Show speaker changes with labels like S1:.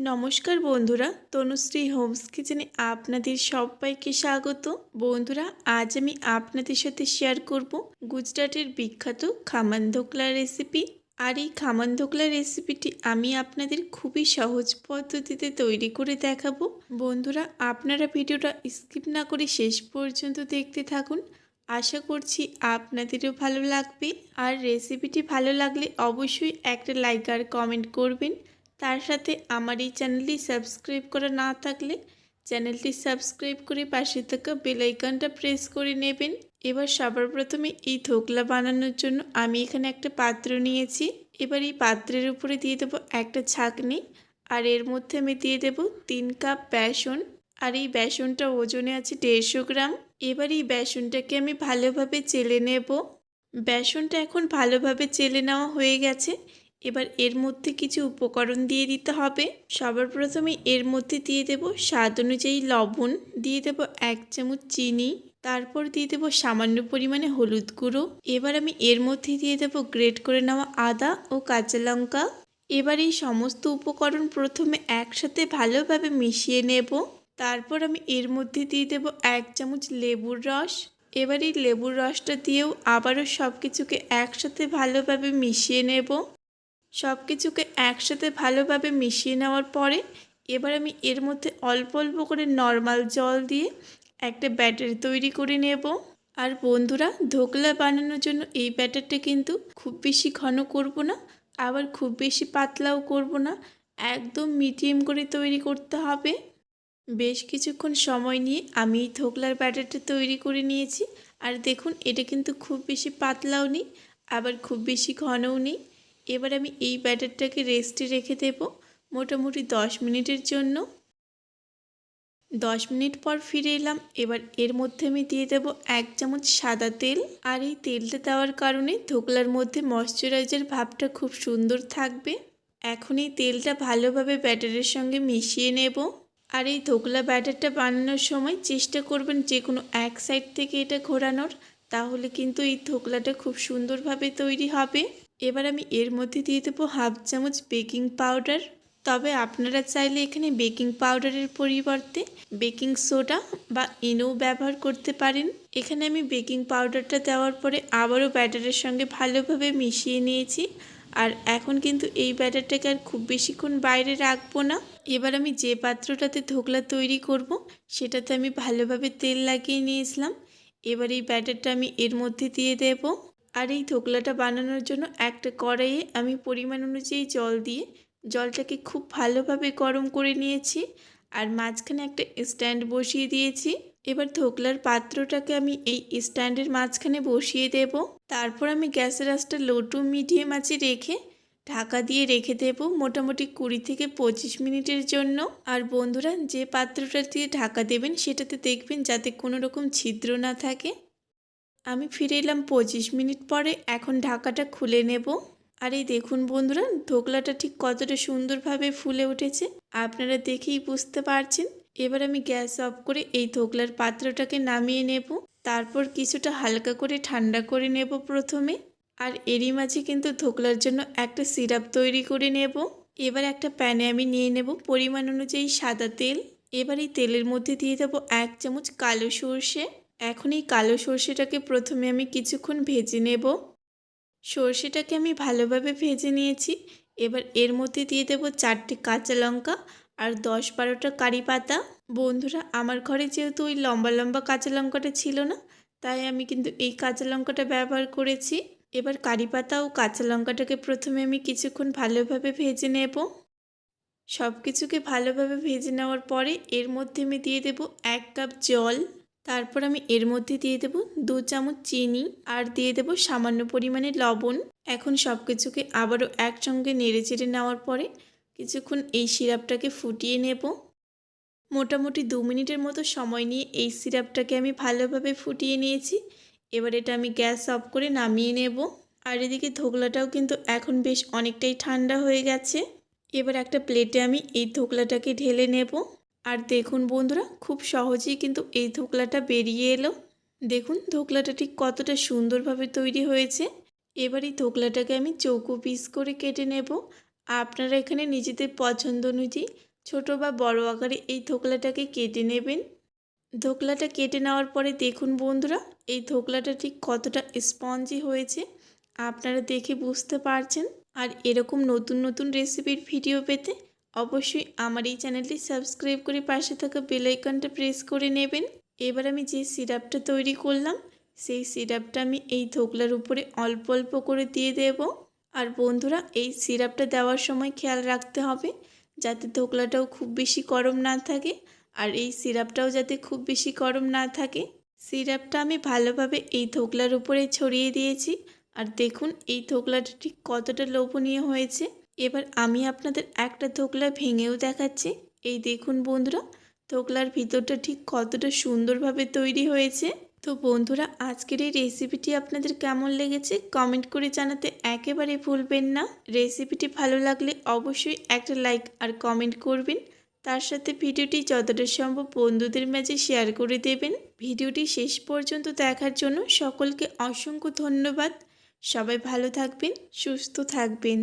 S1: নমস্কার বন্ধুরা, তনুশ্রী হোমস কিচেনে আপনাদের সবাইকে স্বাগত। বন্ধুরা, আজ আমি আপনাদের সাথে শেয়ার করব গুজরাটের বিখ্যাত খামান ধোকলা রেসিপি। আর এই খামান ধোকলা রেসিপিটি আমি আপনাদের খুবই সহজ পদ্ধতিতে তৈরি করে দেখাবো। বন্ধুরা, আপনারা ভিডিওটা স্কিপ না করে শেষ পর্যন্ত দেখতে থাকুন। আশা করছি আপনাদেরও ভালো লাগবে। আর রেসিপিটি ভালো লাগলে অবশ্যই একটা লাইক আর কমেন্ট করবেন। তার সাথে আমার এই চ্যানেলটি সাবস্ক্রাইব করা না থাকলে চ্যানেলটি সাবস্ক্রাইব করে পাশে থাকা বেলাইকনটা প্রেস করে নেবেন। এবার সবার প্রথমে এই ধোকলা বানানোর জন্য আমি এখানে একটা পাত্র নিয়েছি। এবার এই পাত্রের উপরে দিয়ে দেবো একটা ছাঁকনি আর এর মধ্যে আমি দিয়ে দেব তিন কাপ বেসন আর এই বেসনটা ওজনে আছে দেড়শো গ্রাম। এবার এই বেসনটাকে আমি ভালোভাবে চেলে নেব। বেসনটা এখন ভালোভাবে চেলে নেওয়া হয়ে গেছে। এবার এর মধ্যে কিছু উপকরণ দিয়ে দিতে হবে। সবার প্রথমে এর মধ্যে দিয়ে দেব স্বাদ অনুযায়ী লবণ, দিয়ে দেব এক চামচ চিনি, তারপর দিয়ে দেবো সামান্য পরিমাণে হলুদ গুঁড়ো। এবার আমি এর মধ্যে দিয়ে দেবো গ্রেট করে নেওয়া আদা ও কাঁচা লঙ্কা। এবার এই সমস্ত উপকরণ প্রথমে একসাথে ভালোভাবে মিশিয়ে নেব। তারপর আমি এর মধ্যে দিয়ে দেব এক চামচ লেবুর রস। এবার এই লেবুর রসটা দিয়েও আবারও সব কিছুকে একসাথে ভালোভাবে মিশিয়ে নেব। সব কিছুকে একসাথে ভালোভাবে মিশিয়ে নেওয়ার পরে এবার আমি এর মধ্যে অল্প অল্প করে নর্মাল জল দিয়ে একটা ব্যাটার তৈরি করে নেব। আর বন্ধুরা ধোকলা বানানোর জন্য এই ব্যাটারটা কিন্তু খুব বেশি ঘন করব না, আবার খুব বেশি পাতলাও করব না, একদম মিডিয়াম করে তৈরি করতে হবে। বেশ কিছুক্ষণ সময় নিয়ে আমি এই ধোকলার ব্যাটারটা তৈরি করে নিয়েছি। আর দেখুন, এটা কিন্তু খুব বেশি পাতলাও নেই, আবার খুব বেশি ঘনও নেই। এবার আমি এই ব্যাটারটাকে রেস্টে রেখে দেব মোটামুটি দশ মিনিটের জন্য। দশ মিনিট পর ফিরে এলাম। এবার এর মধ্যে আমি দিয়ে দেব এক চামচ সাদা তেল। আর এই তেলটা দেওয়ার কারণে ধোকলার মধ্যে ময়শ্চারাইজার ভাবটা খুব সুন্দর থাকবে। এখন এই তেলটা ভালোভাবে ব্যাটারের সঙ্গে মিশিয়ে নেব। আর এই ধোকলা ব্যাটারটা বানানোর সময় চেষ্টা করবেন যে কোনো এক সাইড থেকে এটা ঘোরানোর, তাহলে কিন্তু এই ধোকলাটা খুব সুন্দরভাবে তৈরি হবে। এবার আমি এর মধ্যে দিয়ে দেবো হাফ চামচ বেকিং পাউডার। তবে আপনারা চাইলে এখানে বেকিং পাউডারের পরিবর্তে বেকিং সোডা বা ইনো ব্যবহার করতে পারেন। এখানে আমি বেকিং পাউডারটা দেওয়ার পরে আবারও ব্যাটারের সঙ্গে ভালোভাবে মিশিয়ে নিয়েছি। আর এখন কিন্তু এই ব্যাটারটাকে আর খুব বেশিক্ষণ বাইরে রাখব না। এবার আমি যে পাত্রটাতে ধোকলা তৈরি করব, সেটাতে আমি ভালোভাবে তেল লাগিয়ে নিয়েছিলাম। এবার এই ব্যাটারটা আমি এর মধ্যে দিয়ে দেব। আর এই ধোকলাটা বানানোর জন্য একটা কড়াইয়ে আমি পরিমাণ অনুযায়ী জল দিয়ে জলটাকে খুব ভালোভাবে গরম করে নিয়েছি আর মাঝখানে একটা স্ট্যান্ড বসিয়ে দিয়েছি। এবার ধোকলার পাত্রটাকে আমি এই স্ট্যান্ডের মাঝখানে বসিয়ে দেব। তারপর আমি গ্যাসের আঁচটা লো টু মিডিয়াম আঁচে রেখে ঢাকা দিয়ে রেখে দেব মোটামুটি কুড়ি থেকে পঁচিশ মিনিটের জন্য। আর বন্ধুরা, যে পাত্রটা দিয়ে ঢাকা দেবেন সেটাতে দেখবেন যাতে কোনো রকম ছিদ্র না থাকে। আমি ফিরে এলাম পঁচিশ মিনিট পরে। এখন ঢাকাটা খুলে নেব। আর এই দেখুন বন্ধুরা ধোকলাটা ঠিক কতটা সুন্দরভাবে ফুলে উঠেছে। আপনারা দেখেই বুঝতে পারছেন। এবার আমি গ্যাস অফ করে এই ধোকলার পাত্রটাকে নামিয়ে নেব। তারপর কিছুটা হালকা করে ঠান্ডা করে নেব প্রথমে। আর এরই মাঝে কিন্তু ধোকলার জন্য একটা সিরাপ তৈরি করে নেব। এবার একটা প্যানে আমি নিয়ে নেব পরিমাণ অনুযায়ী সাদা তেল। এবার এই তেলের মধ্যে দিয়ে দেবো এক চামচ কালো সর্ষে। এখন এই কালো সর্ষেটাকে প্রথমে আমি কিছুক্ষণ ভেজে নেব। সর্ষেটাকে আমি ভালোভাবে ভেজে নিয়েছি। এবার এর মধ্যে দিয়ে দেবো চারটে কাঁচা লঙ্কা আর দশ বারোটা কারি পাতা। বন্ধুরা, আমার ঘরে যেহেতু ওই লম্বা লম্বা কাঁচা লঙ্কাটা ছিল না, তাই আমি কিন্তু এই কাঁচা লঙ্কাটা ব্যবহার করেছি। এবার কারি পাতা ও কাঁচা লঙ্কাটাকে প্রথমে আমি কিছুক্ষণ ভালোভাবে ভেজে নেব। সব কিছুকে ভালোভাবে ভেজে নেওয়ার পরে এর মধ্যে আমি দিয়ে দেব এক কাপ জল। তারপর আমি এর মধ্যে দিয়ে দেব দু চামচ চিনি আর দিয়ে দেব সামান্য পরিমাণে লবণ। এখন সব কিছুকে আবারও একসঙ্গে নেড়ে চেড়ে নেওয়ার পরে কিছুক্ষণ এই সিরাপটাকে ফুটিয়ে নেব। মোটামুটি দু মিনিটের মতো সময় নিয়ে এই সিরাপটাকে আমি ভালোভাবে ফুটিয়ে নিয়েছি। এবার এটা আমি গ্যাস অফ করে নামিয়ে নেব। আর এদিকে ধোকলাটাও কিন্তু এখন বেশ অনেকটাই ঠান্ডা হয়ে গেছে। এবার একটা প্লেটে আমি এই ধোকলাটাকে ঢেলে নেব। আর দেখুন বন্ধুরা, খুব সহজেই কিন্তু এই ধোকলাটা বেরিয়ে এলো। দেখুন ধোকলাটা ঠিক কতটা সুন্দরভাবে তৈরি হয়েছে। এবার এই ধোকলাটাকে আমি চৌকো পিস করে কেটে নেব। আপনারা এখানে নিজেদের পছন্দ অনুযায়ী ছোট বা বড় আকারে এই ধোকলাটাকে কেটে নেবেন। ধোকলাটা কেটে নেওয়ার পরে দেখুন বন্ধুরা, এই ধোকলাটা ঠিক কতটা স্পঞ্জি হয়েছে, আপনারা দেখে বুঝতে পারছেন। আর এরকম নতুন নতুন রেসিপির ভিডিও পেতে অবশ্যই আমার এই চ্যানেলটি সাবস্ক্রাইব করে পাশে থাকা বেল আইকনটা প্রেস করে নেবেন। এবার আমি যে সিরাপটা তৈরি করলাম, সেই সিরাপটা আমি এই ধোকলার উপরে অল্প অল্প করে দিয়ে দেব। আর বন্ধুরা, এই সিরাপটা দেওয়ার সময় খেয়াল রাখতে হবে যাতে ধোকলাটাও খুব বেশি গরম না থাকে আর এই সিরাপটাও যাতে খুব বেশি গরম না থাকে। সিরাপটা আমি ভালোভাবে এই ধোকলার উপরে ছড়িয়ে দিয়েছি। আর দেখুন, এই ধোকলাটা ঠিক কতটা লোভনীয় হয়েছে। এবার আমি আপনাদের একটা ধোকলা ভেঙেও দেখাচ্ছি। এই দেখুন বন্ধুরা ধোকলার ভিতরটা ঠিক কতটা সুন্দরভাবে তৈরি হয়েছে। তো বন্ধুরা, আজকের এই রেসিপিটি আপনাদের কেমন লেগেছে কমেন্ট করে জানাতে একেবারে ভুলবেন না। রেসিপিটি ভালো লাগলে অবশ্যই একটা লাইক আর কমেন্ট করবেন। তার সাথে ভিডিওটি যতটা সম্ভব বন্ধুদের মাঝে শেয়ার করে দেবেন। ভিডিওটি শেষ পর্যন্ত দেখার জন্য সকলকে অসংখ্য ধন্যবাদ। সবাই ভালো থাকবেন, সুস্থ থাকবেন।